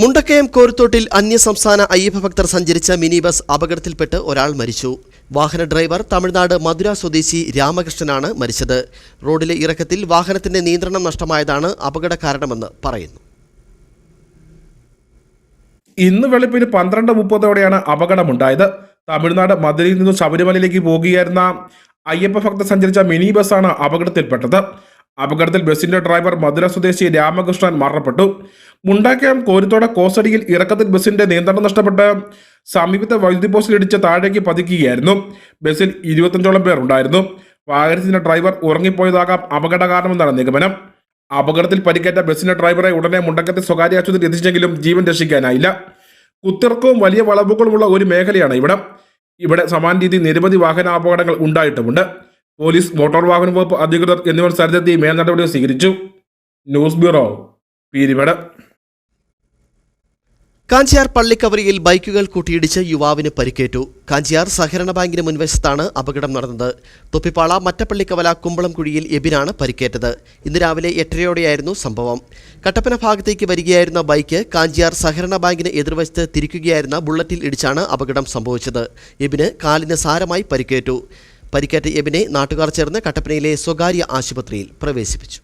മുണ്ടക്കയം കോരുത്തോട്ടിൽ അന്യസംസ്ഥാന അയ്യപ്പ ഭക്തർ സഞ്ചരിച്ച മിനി ബസ് അപകടത്തിൽപ്പെട്ട് ഒരാൾ മരിച്ചു. വാഹന ഡ്രൈവർ തമിഴ്നാട് മധുര സ്വദേശി രാമകൃഷ്ണനാണ് മരിച്ചത്. റോഡിലെ ഇറക്കത്തിൽ വാഹനത്തിന്റെ നിയന്ത്രണം നഷ്ടമായതാണ് അപകട കാരണമെന്ന് പറയുന്നു. ഇന്ന് വെളുപ്പിന് പന്ത്രണ്ട് മുപ്പതോടെയാണ് അപകടമുണ്ടായത്. തമിഴ്നാട് മധുരയിൽ നിന്നും ശബരിമലയിലേക്ക് പോകുകയായിരുന്ന അയ്യപ്പ ഭക്തർ സഞ്ചരിച്ച മിനി ബസ്സാണ് അപകടത്തിൽപ്പെട്ടത്. അപകടത്തിൽ ബസിന്റെ ഡ്രൈവർ മധുര സ്വദേശി രാമകൃഷ്ണൻ മരണപ്പെട്ടു. മുണ്ടാക്കം കോരിത്തോട കോസടിയിൽ ഇറക്കത്തിൽ ബസിന്റെ നിയന്ത്രണം നഷ്ടപ്പെട്ട് സമീപത്തെ വൈദ്യുതി പോസ്റ്റിൽ ഇടിച്ച് താഴേക്ക് പതിക്കുകയായിരുന്നു. ബസ്സിൽ ഇരുപത്തഞ്ചോളം പേർ ഉണ്ടായിരുന്നു. വാഹനത്തിന്റെ ഡ്രൈവർ ഉറങ്ങിപ്പോയതാകാം അപകട കാരണമെന്നാണ് നിഗമനം. അപകടത്തിൽ പരിക്കേറ്റ ബസിന്റെ ഡ്രൈവറെ ഉടനെ മുണ്ടക്കത്തെ സ്വകാര്യ ആശുപത്രിയിൽ എത്തിച്ചെങ്കിലും ജീവൻ രക്ഷിക്കാനായില്ല. കുത്തിറക്കവും വലിയ വളവുകളുമുള്ള ഒരു മേഖലയാണ് ഇവിടെ. ഇവിടെ സമാന രീതി നിരവധി വാഹന അപകടങ്ങൾ ഉണ്ടായിട്ടുമുണ്ട്. പോലീസ് മോട്ടോർ വാഹന വകുപ്പ് അധികൃതർ എന്നിവർ സ്ഥലത്തെത്തി മേൽ നടപടികൾ സ്വീകരിച്ചു. News bureau Peermade. കാഞ്ചിയാർ പള്ളിക്കവറിയിൽ ബൈക്കുകൾ കൂട്ടിയിടിച്ച് യുവാവിന് പരിക്കേറ്റു. കാഞ്ചിയാർ സഹകരണ ബാങ്കിന് മുൻവശത്താണ് അപകടം നടന്നത്. തൊപ്പിപ്പാള മറ്റപ്പള്ളിക്കവല കുമ്പളംകുഴിയിൽ എബിനാണ് പരിക്കേറ്റത്. ഇന്ന് രാവിലെ എട്ടരയോടെയായിരുന്നു സംഭവം. കട്ടപ്പന ഭാഗത്തേക്ക് വരികയായിരുന്ന ബൈക്ക് കാഞ്ചിയാർ സഹകരണ ബാങ്കിന് എതിർവശത്ത് തിരിക്കുകയായിരുന്ന ബുള്ളറ്റിൽ ഇടിച്ചാണ് അപകടം സംഭവിച്ചത്. എബിന് കാലിന് സാരമായി പരിക്കേറ്റു. പരിക്കേറ്റ എബിനെ നാട്ടുകാർ ചേർന്ന് കട്ടപ്പനയിലെ സ്വകാര്യ ആശുപത്രിയിൽ പ്രവേശിപ്പിച്ചു.